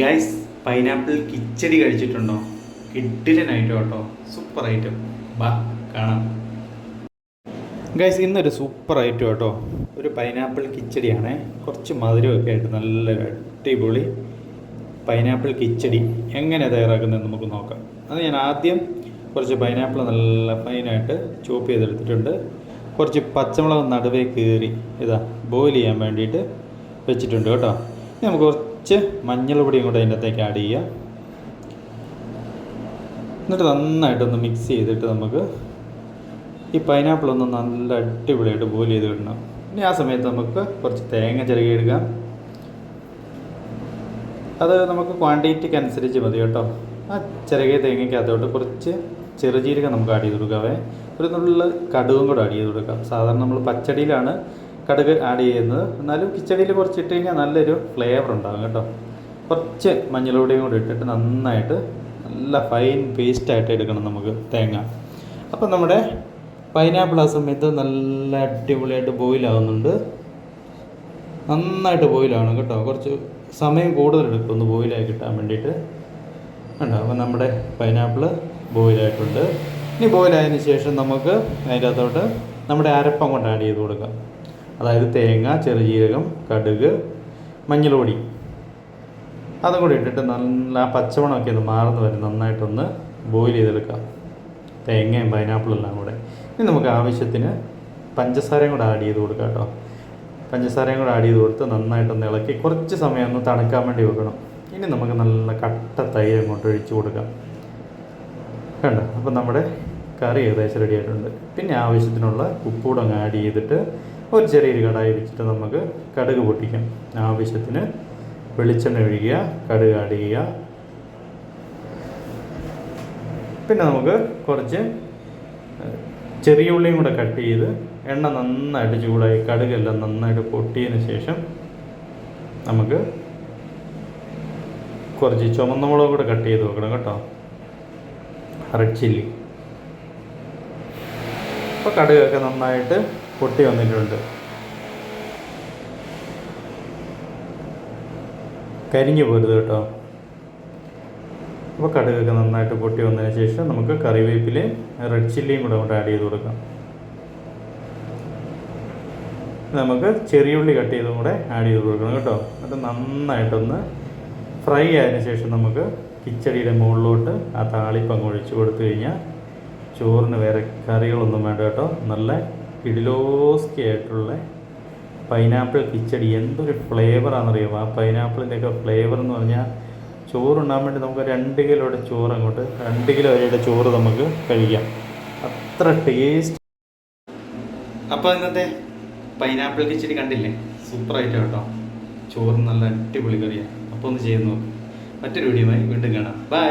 Guys pineapple കിച്ചടി കഴിച്ചിട്ടുണ്ടോ? Item കേട്ടോ. Super item ബാ കാണാം. ഗൈസ് ഇന്നൊരു സൂപ്പർ ഐറ്റം കേട്ടോ. ഒരു പൈനാപ്പിൾ കിച്ചടിയാണ്. കുറച്ച് മധുരമൊക്കെ ആയിട്ട് നല്ല അടിപൊളി പൈനാപ്പിൾ കിച്ചടി. എങ്ങനെ തയ്യാറാക്കുന്നത് നമുക്ക് നോക്കാം. അത് ഞാൻ ആദ്യം കുറച്ച് പൈനാപ്പിൾ നല്ല ഫൈനായിട്ട് ചോപ്പ് ചെയ്തെടുത്തിട്ടുണ്ട്. കുറച്ച് പച്ചമുളക് നടുവേ കീറി ഇതാ ബോയിൽ ചെയ്യാൻ വേണ്ടിയിട്ട് വെച്ചിട്ടുണ്ട് കേട്ടോ. നമുക്ക് കുറച്ച് മഞ്ഞൾ പൊടിയും കൂടെ അതിന്റെ അകത്തേക്ക് ആഡ് ചെയ്യുക. എന്നിട്ട് നന്നായിട്ടൊന്ന് മിക്സ് ചെയ്തിട്ട് നമുക്ക് ഈ പൈനാപ്പിൾ ഒന്ന് നല്ല അടിപൊളിയായിട്ട് ബോയിൽ ചെയ്ത് കിടണം ഇനി ആ സമയത്ത് നമുക്ക് കുറച്ച് തേങ്ങ ചിരകി എടുക്കാം. അത് നമുക്ക് ക്വാണ്ടിറ്റിക്ക് അനുസരിച്ച് മതി കേട്ടോ. ആ ചിരകിയ തേങ്ങയ്ക്ക് അതോട്ട് കുറച്ച് ചെറുജീരകം നമുക്ക് ആഡ് ചെയ്ത് കൊടുക്കാവേ. ഒരു നുള്ള കടുകും കൂടെ ആഡ് ചെയ്ത് കൊടുക്കാം. സാധാരണ നമ്മൾ പച്ചടിയിലാണ് കടുക് ആഡ് ചെയ്യുന്നത്. എന്നാലും കിച്ചടിയിൽ കുറച്ച് ഇട്ട് കഴിഞ്ഞാൽ നല്ലൊരു ഫ്ലേവർ ഉണ്ടാകും കേട്ടോ. കുറച്ച് മഞ്ഞളൂടെയും കൂടി ഇട്ടിട്ട് നന്നായിട്ട് നല്ല ഫൈൻ പേസ്റ്റായിട്ട് എടുക്കണം നമുക്ക് തേങ്ങ. അപ്പം നമ്മുടെ പൈനാപ്പിൾ ആ സമയത്ത് നല്ല അടിപൊളിയായിട്ട് ബോയിലാവുന്നുണ്ട് നന്നായിട്ട് ബോയിലാണ് കേട്ടോ. കുറച്ച് സമയം കൂടുതൽ എടുക്കും ഒന്ന് ബോയിലായി കിട്ടാൻ വേണ്ടിയിട്ട്. കണ്ടോ? അപ്പം നമ്മുടെ പൈനാപ്പിൾ ബോയിലായിട്ടുണ്ട് ഇനി ബോയിലായതിന് ശേഷം നമുക്ക് അതിന്റെ അകത്തോട്ട് നമ്മുടെ അരപ്പം കൊണ്ട് ആഡ് ചെയ്ത് കൊടുക്കാം. അതായത് തേങ്ങ ചെറുജീരകം കടുക് മഞ്ഞൾപൊടി അതും കൂടി ഇട്ടിട്ട് നല്ല പച്ചമണമൊക്കെ ഒന്ന് മാറുന്ന വരെ നന്നായിട്ടൊന്ന് ബോയിൽ ചെയ്തെടുക്കാം. തേങ്ങയും പൈനാപ്പിളും എല്ലാം കൂടെ. ഇനി നമുക്ക് ആവശ്യത്തിന് പഞ്ചസാരയും കൂടെ ആഡ് ചെയ്ത് കൊടുക്കാം കേട്ടോ. പഞ്ചസാരയും കൂടെ ആഡ് ചെയ്ത് കൊടുത്ത് നന്നായിട്ടൊന്ന് ഇളക്കി കുറച്ച് സമയം ഒന്ന് തണുക്കാൻ വേണ്ടി വെക്കണം. ഇനി നമുക്ക് നല്ല കട്ട തൈര് അങ്ങോട്ട് ഒഴിച്ചു കൊടുക്കാം. കണ്ടോ? അപ്പം നമ്മുടെ കറി ഏകദേശം റെഡി ആയിട്ടുണ്ട്. പിന്നെ ആവശ്യത്തിനുള്ള ഉപ്പൂടെ അങ്ങ് ആഡ് ചെയ്തിട്ട് ഒരു ചെറിയൊരു കടായി വെച്ചിട്ട് നമുക്ക് കടുക് പൊട്ടിക്കാം. ആവശ്യത്തിന് വെളിച്ചെണ്ണ ഒഴിക്കുക കടുക് ആഡ് ചെയ്യുക. പിന്നെ നമുക്ക് കുറച്ച് ചെറിയ ഉള്ളിയും കൂടെ കട്ട് ചെയ്ത് എണ്ണ നന്നായിട്ട് ചൂടായി കടുകെല്ലാം നന്നായിട്ട് പൊട്ടിയതിന് ശേഷം നമുക്ക് കുറച്ച് ചുമന്ന മുളക് കൂടെ കട്ട് ചെയ്ത് വെക്കണം കേട്ടോ. റെഡ് ചില്ലി അപ്പോൾ കടുകൊക്കെ നന്നായിട്ട് പൊട്ടി വന്നിട്ടുണ്ട്. കരിഞ്ഞു പോരുത് കേട്ടോ. അപ്പോൾ കടുകൊക്കെ നന്നായിട്ട് പൊട്ടി വന്നതിന് ശേഷം നമുക്ക് കറിവേപ്പിലയും റെഡ് ചില്ലിയും കൂടെ കൊണ്ട് ആഡ് ചെയ്ത് കൊടുക്കാം. നമുക്ക് ചെറിയുള്ളി കട്ട് ചെയ്തും കൂടെ ആഡ് ചെയ്ത് കൊടുക്കണം കേട്ടോ. എന്നിട്ട് നന്നായിട്ടൊന്ന് ഫ്രൈ ആയതിനു ശേഷം നമുക്ക് കിച്ചടിയുടെ മുകളിലോട്ട് ആ താളിപ്പം ഒഴിച്ചു കൊടുത്തു കഴിഞ്ഞാൽ ചോറിന് വേറെ കറികളൊന്നും വേണ്ട കേട്ടോ. നല്ല ഇഡിലോസ്കി ആയിട്ടുള്ള പൈനാപ്പിൾ കിച്ചടി. എന്തൊരു ഫ്ലേവറാണെന്നറിയാം ആ പൈനാപ്പിളിന്റെയൊക്കെ ഫ്ലേവർ എന്ന് പറഞ്ഞാൽ ചോറുണ്ണാൻ വേണ്ടി നമുക്ക് രണ്ട് കിലോയുടെ ചോറ് അങ്ങോട്ട് രണ്ട് കിലോ വരെയുടെ ചോറ് നമുക്ക് കഴിക്കാം. അത്ര ടേസ്റ്റ് അപ്പോൾ ഇന്നത്തെ പൈനാപ്പിൾ കിച്ചടി കണ്ടില്ലേ? സൂപ്പറായിട്ട് കേട്ടോ. ചോറ് നല്ല അടിപൊളി കറിയാണ് അപ്പോൾ ഒന്ന് ചെയ്ത് നോക്ക്. മറ്റൊരു വീഡിയോയുമായി വീണ്ടും കാണാം. ബൈ